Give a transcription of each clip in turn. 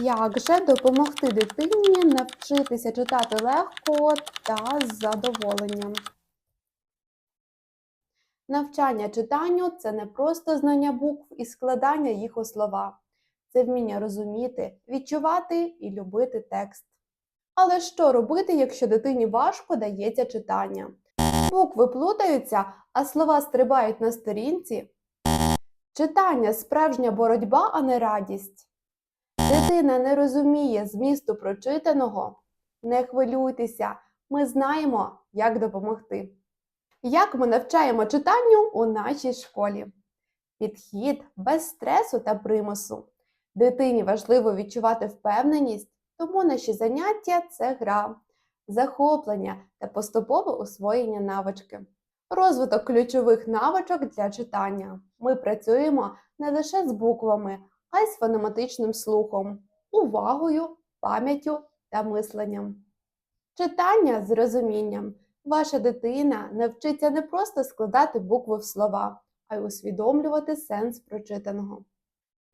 Як же допомогти дитині навчитися читати легко та з задоволенням? Навчання читанню це не просто знання букв і складання їх у слова. Це вміння розуміти, відчувати і любити текст. Але що робити, якщо дитині важко дається читання? Букви плутаються, а слова стрибають на сторінці? Читання справжня боротьба, а не радість. Дитина не розуміє змісту прочитаного. Не хвилюйтеся, ми знаємо, як допомогти. Як ми навчаємо читанню у нашій школі? Підхід без стресу та примусу. Дитині важливо відчувати впевненість, тому наші заняття це гра, захоплення та поступове освоєння навички. Розвиток ключових навичок для читання. Ми працюємо не лише з буквами, а й з фонематичним слухом, увагою, пам'яттю та мисленням. Читання з розумінням. Ваша дитина навчиться не просто складати букви в слова, а й усвідомлювати сенс прочитаного.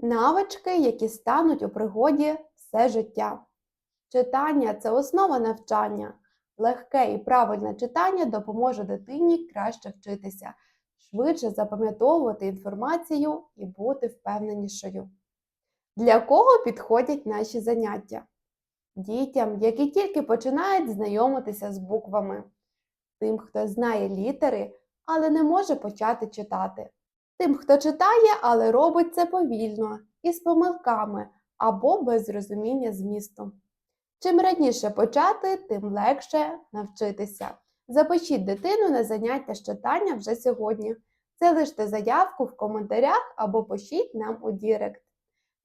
Навички, які стануть у пригоді все життя. Читання це основа навчання. Легке і правильне читання допоможе дитині краще вчитися, швидше запам'ятовувати інформацію і бути впевненішою. Для кого підходять наші заняття? Дітям, які тільки починають знайомитися з буквами, тим, хто знає літери, але не може почати читати, тим, хто читає, але робить це повільно і з помилками або без розуміння змісту. Чим раніше почати, тим легше навчитися. Запишіть дитину на заняття з читання вже сьогодні. Залиште заявку в коментарях або пишіть нам у Дірект.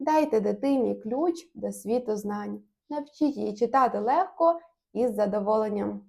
Дайте дитині ключ до світу знань. Навчіть її читати легко і з задоволенням.